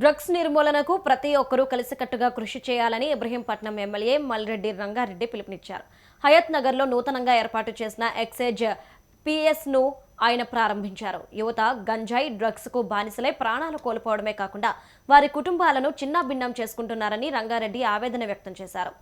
Drugs నిర్మూలనకు ప్రతి ఒక్కరూ కలిసికట్టుగా కృషి చేయాలని ఇబ్రహీంపట్నం ఎమ్మెల్యే మల్రెడ్డి రంగారెడ్డి పిలుపునిచ్చారు. హయత్ నగర్లో నూతనంగా ఏర్పాటు చేసిన ఎక్సైజ్ పిఎస్ను ఆయన ప్రారంభించారు. యువత గంజాయి డ్రగ్స్కు బానిసలై ప్రాణాలు కోల్పోవడమే కాకుండా వారి కుటుంబాలను చిన్నాభిన్నం చేసుకుంటున్నారని రంగారెడ్డి ఆవేదన వ్యక్తం చేశారు.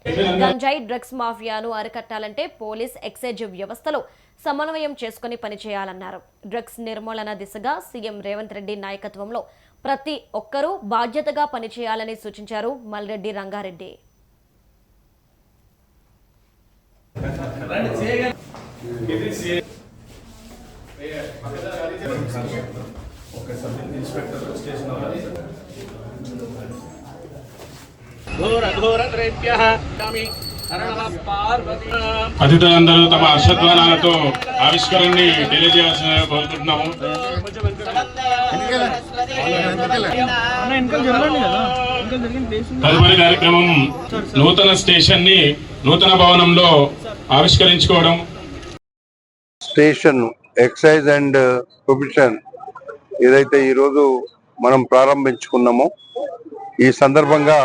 గంజాయి డ్రగ్స్ మాఫియాను అరికట్టాలంటే పోలీస్ ఎక్సైజ్ వ్యవస్థలు సమన్వయం చేసుకుని పనిచేయాలన్నారు. డ్రగ్స్ నిర్మూలన దిశగా సీఎం రేవంత్ రెడ్డి నాయకత్వంలో ప్రతి ఒక్కరూ బాధ్యతగా పనిచేయాలని సూచించారు మల్రెడ్డి రంగారెడ్డి. అతిథులందరూ తమ హర్షధ్వానాలతో ఆవిష్కరణని తెలియజేయాల్సిందిగా కోరుకుంటున్నాము. తదుపరి కార్యక్రమం నూతన స్టేషన్ని నూతన భవనంలో ఆవిష్కరించుకోవడం. స్టేషన్ ఎక్సైజ్ అండ్ ప్రొబిషన్ ఏదైతే ఈరోజు మనం ప్రారంభించుకున్నామో ఈ సందర్భంగా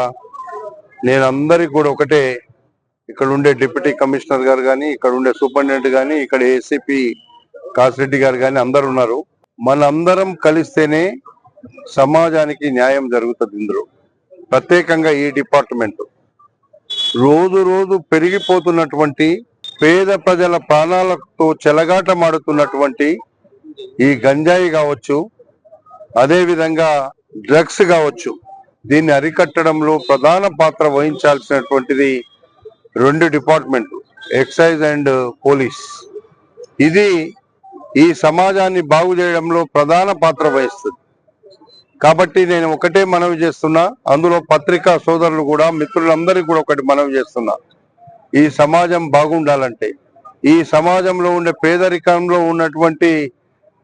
నేను అందరికి కూడా ఒకటే ఇక్కడ ఉండే డిప్యూటీ కమిషనర్ గారు కానీ ఇక్కడ ఉండే సూపరింటెండెంట్ కానీ ఇక్కడ ఏసీపీ కాసిరెడ్డి గారు కానీ అందరు ఉన్నారు. మనందరం కలిస్తేనే సమాజానికి న్యాయం జరుగుతుంది ఇందులో. ప్రత్యేకంగా ఈ డిపార్ట్మెంట్. రోజు రోజు పెరిగిపోతున్నటువంటి పేద ప్రజల ప్రాణాలతో చెలగాటమాడుతున్నటువంటి ఈ గంజాయి కావచ్చు అదే విధంగా డ్రగ్స్ కావచ్చు దీన్ని అరికట్టడంలో ప్రధాన పాత్ర వహించాల్సినటువంటిది రెండు డిపార్ట్మెంట్ ఎక్సైజ్ అండ్ పోలీస్. ఇది ఈ సమాజాన్ని బాగు చేయడంలో ప్రధాన పాత్ర వహిస్తుంది. కాబట్టి నేను ఒకటే మనవి చేస్తున్నా. అందులో పత్రికా సోదరులు కూడా మిత్రులందరికీ కూడా ఒకటి మనవి చేస్తున్నా. ఈ సమాజం బాగుండాలంటే ఈ సమాజంలో ఉండే పేదరికంలో ఉన్నటువంటి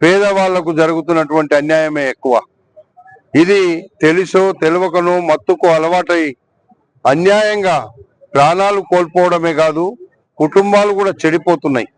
పేదవాళ్ళకు జరుగుతున్నటువంటి అన్యాయమే ఎక్కువ. ఇది తెలుసో తెలియకనో మత్తుకు అలవాటై అన్యాయంగా ప్రాణాలు కోల్పోవడమే కాదు కుటుంబాలు కూడా చెడిపోతున్నాయి.